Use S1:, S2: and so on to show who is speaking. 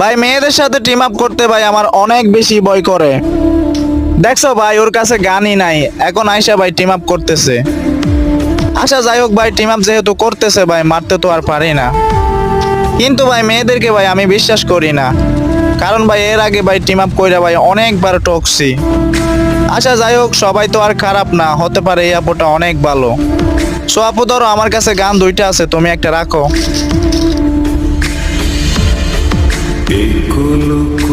S1: ভাই, মেয়েদের সাথে টিম আপ করতে ভাই আমার অনেক বেশি ভয় করে। দেখছ ভাই, ওর কাছে গানই নাই। এখন আইসা ভাই টিম আপ করতেছে। আশা যাই হোক ভাই টিম আপ যেহেতু করতেছে ভাই, মারতে তো আর পারি না। কিন্তু ভাই, মেয়েদেরকে ভাই আমি বিশ্বাস করি না। কারণ ভাই, এর আগে ভাই টিম আপ কইরা ভাই অনেকবার টকছি আশা যাই হোক, সবাই তো আর খারাপ না, হতে পারে এই আপুটা অনেক ভালো। সো আপু, ধরো আমার কাছে গান দুইটা আছে, তুমি একটা রাখো।
S2: Ecoloquia.